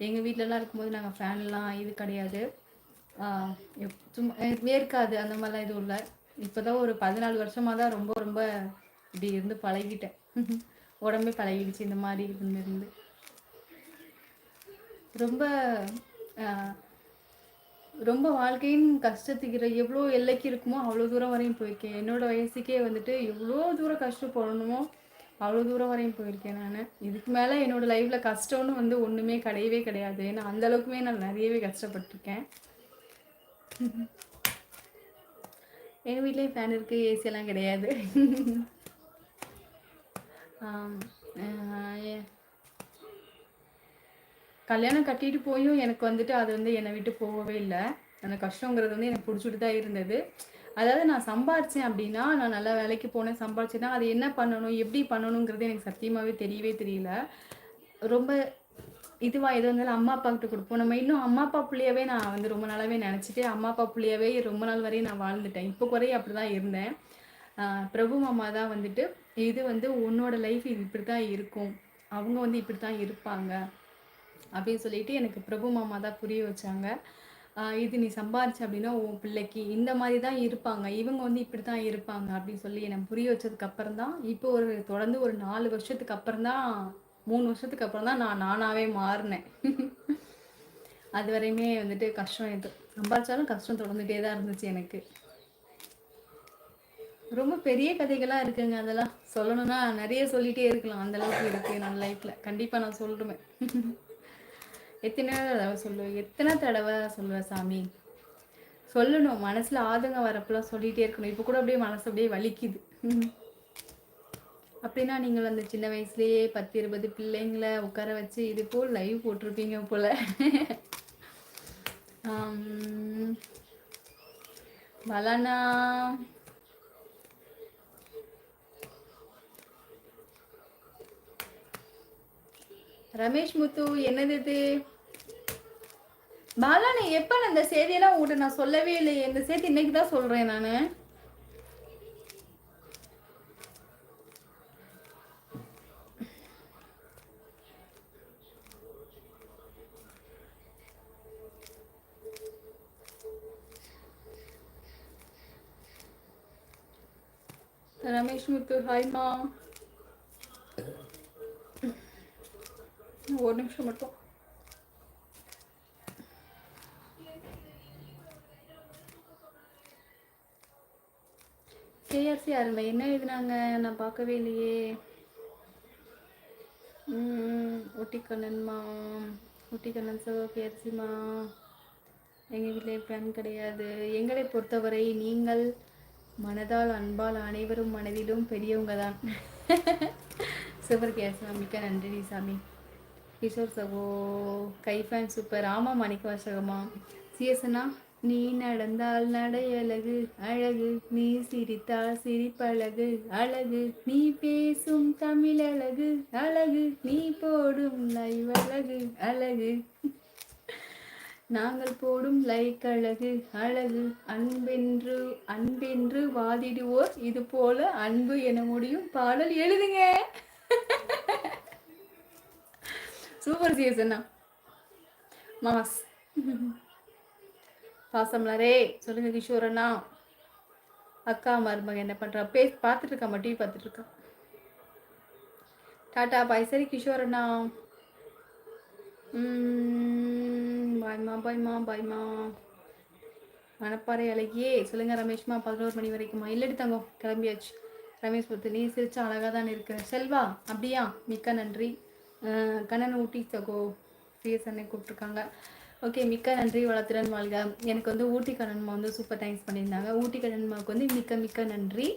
எங்கள் வீட்டிலலாம் இருக்கும்போது நாங்கள் ஃபேன்லாம் இது கிடையாது. சும்மா வேர்க்காது அந்த மாதிரிலாம் எதுவும் இல்லை. இப்போ தான் ஒரு பதினாலு வருஷமாக தான் ரொம்ப ரொம்ப இப்படி இருந்து பழகிட்டேன். உடம்பே பழகிடுச்சு இந்த மாதிரி இருந்து ரொம்ப ரொம்ப வாழ்க்கையின் கஷ்டத்துக்கிற எவ்வளோ எல்லைக்கு இருக்குமோ அவ்வளோ தூரம் வரையும் போயிருக்கேன். என்னோடய வயசுக்கே வந்துட்டு எவ்வளோ தூரம் கஷ்டப்படணுமோ அவ்வளோ தூரம் வரையும் போயிருக்கேன் நான். இதுக்கு மேலே என்னோடய லைஃப்பில் கஷ்டம்னு வந்து ஒன்றுமே கிடையவே கிடையாது. ஏன்னா அந்த அளவுக்குமே நான் நிறையவே கஷ்டப்பட்டிருக்கேன். எங்கள் வீட்லேயும் ஃபேன் இருக்குது ஏசியெல்லாம் கிடையாது. கல்யாணம் கட்டிட்டு போயும் எனக்கு வந்துட்டு அது வந்து என்னை விட்டு போகவே இல்லை. அந்த கஷ்டங்கிறது வந்து எனக்கு பிடிச்சிட்டு தான் இருந்தது. அதாவது நான் சம்பாரிச்சேன் அப்படின்னா நான் நல்லா வேலைக்கு போனேன் சம்பாரிச்சேன்னா அது என்ன பண்ணணும் எப்படி பண்ணணுங்கிறது எனக்கு சத்தியமாகவே தெரியவே தெரியல. ரொம்ப இதுவாக எது இருந்தாலும் அம்மா அப்பா கிட்ட கொடுப்போம். நம்ம இன்னும் அம்மா அப்பா பிள்ளையவே நான் வந்து ரொம்ப நாளாவே நினச்சிட்டு அம்மா அப்பா பிள்ளையவே ரொம்ப நாள் வரையும் நான் வாழ்ந்துட்டேன். இப்போ குறைய அப்படி தான் இருந்தேன் பிரபு மாமா தான் வந்துட்டு இது வந்து உன்னோட லைஃப் இது இப்படி தான் இருக்கும். அவங்க வந்து இப்படி தான் இருப்பாங்க. அப்படின்னு சொல்லிட்டு எனக்கு பிரபு மாமா தான் புரிய வச்சாங்க. இது நீ சம்பாரிச்ச அப்படின்னா உன் பிள்ளைக்கு இந்த மாதிரி தான் இருப்பாங்க. இவங்க வந்து இப்படி தான் இருப்பாங்க. அப்படின்னு சொல்லி எனக்கு புரிய வச்சதுக்கு அப்புறம் தான் இப்போ ஒரு தொடர்ந்து ஒரு நாலு வருஷத்துக்கு அப்புறம் தான் மூணு வருஷத்துக்கு அப்புறம் தான் நான் நானாவே மாறினேன். அது வரையுமே வந்துட்டு கஷ்டம் இது. சம்பாதிச்சாலும் கஷ்டம் தொடர்ந்துட்டே தான் இருந்துச்சு எனக்கு. ரொம்ப பெரிய கதைகளாக இருக்குங்க அதெல்லாம். சொல்லணும்னா நிறைய சொல்லிகிட்டே இருக்கலாம். அந்தளவுக்கு இருக்குது என் லைஃப்பில் கண்டிப்பாக நான் சொல்லுவேன் எத்தனை தடவை சொல்லுவேன் எத்தனை தடவை சொல்லுவேன் சாமி? சொல்லணும். மனசில் ஆதங்கம் வரப்பெல்லாம் சொல்லிகிட்டே இருக்கணும். இப்போ கூட அப்படியே மனசு அப்படியே வலிக்குது. அப்படின்னா நீங்கள் அந்த சின்ன வயசுலேயே பத்து இருபது பிள்ளைங்களை உட்கார வச்சு இது போல் லைவ் போட்டிருப்பீங்க போல். ஆம், பலானா? ரமேஷ் முத்து என்னது இது? பாலானி எப்ப நான் இந்த செய்தியெல்லாம் உங்கள்கிட்ட நான் சொல்லவே இல்லையே? இந்த செய்தி இன்னைக்கு தான் சொல்றேன் நான். ரமேஷ் முத்து ஹாய்மா ஒரு நிமிஷம் மட்டும். கேஆர்சி அருமை. என்ன எழுதினாங்க? நான் பார்க்கவே இல்லையே. ஒட்டிக்கண்ணன்மா ஒட்டிக்கண்ணன் சோ கேஆர்சிமா எங்கள் வீட்டில் பெண் கிடையாது. எங்களை பொறுத்தவரை நீங்கள் மனதால் அன்பால் அனைவரும் மனதிலும் பெரியவங்க தான் சூப்பர் கேஸ் மிக்க நன்றி சாமி. கிஷோர் சகோ கைஃபேன் சூப்பர். ஆமாம் மாணிக்க வாசகமா சிஎஸ்னா நீ நடந்தால் நடை அழகு அழகு. நீ சிரித்தால் சிரிப்பழகு அழகு. நீ பேசும் தமிழழகு அழகு அழகு. நீ போடும் லைவ் அழகு. அழகு நாங்கள் போடும் லைக் அழகு. அழகு அன்பென்று அன்பென்று வாதிடுவோர். இது போல அன்பு என முடியும் பாடல். எழுதுங்க. சூப்பர் சீசனா மாஸ் பாசம்லரே. சொல்லுங்க கிஷோரண்ணா அக்கா மருமக என்ன பண்ணுறா பே பார்த்துட்டு இருக்காம்மா டிவி பார்த்துட்டு இருக்கா டாட்டா பாய் சரி கிஷோரண்ணா பாய்மா பாய்மா பாய்மா மணப்பாறை அழகியே. சொல்லுங்க ரமேஷ்மா பதினோரு மணி வரைக்குமா? இல்லடி தங்கம் கிளம்பியாச்சு. ரமேஷ் பத்து நீ சிரிச்சா அழகாக தான் இருக்கிற செல்வா அப்படியா? மிக்க நன்றி. கண்ணன் ஊட்டி சகோ சிஎஸ் அண்ணன் கூப்பிட்ருக்காங்க ஓகே மிக்க நன்றி வளத்திறன் வாழ்க. எனக்கு வந்து ஊட்டி கண்ணன்மா வந்து சூப்பர் தேங்க்ஸ் பண்ணியிருந்தாங்க. ஊட்டி கண்ணன்மாவுக்கு வந்து மிக்க மிக்க நன்றி.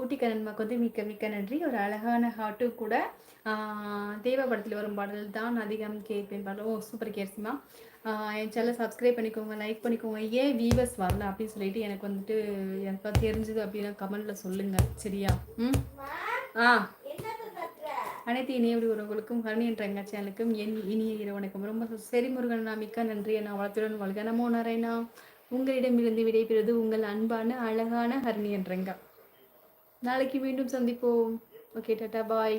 ஊட்டி கண்ணன்மாவுக்கு வந்து மிக்க மிக்க நன்றி. ஒரு அழகான ஹார்ட்டு கூட தேவ படத்தில் வரும் பாடல் தான் அதிகம் கேட்பேன் பாடல். ஓ சூப்பர் கேர்சிமா என் சேனலை சப்ஸ்கிரைப் பண்ணிக்கோங்க லைக் பண்ணிக்கோங்க. ஏன் வீவர்ஸ் வரல அப்படின்னு சொல்லிட்டு எனக்கு வந்துட்டு எனக்கு தெரிஞ்சது அப்படின்னா கமெண்ட்டில் சொல்லுங்கள் சரியா? ம்? ஆ. அனைத்து இனிய உறவுகளுக்கும் ஹரணி என்ற எங்கள் சேனலுக்கும் என் இனிய இரவனுக்கும் ரொம்ப சரி முருகன் மிக்க நன்றி நான் வளத்துடன் வாழ்க. நமோ நாராயணா. உங்களிடமிருந்து விடைபெறுவது உங்கள் அன்பான அழகான ஹரணி என்றங்க நாளைக்கு மீண்டும் சந்திப்போம். Okay tata bye.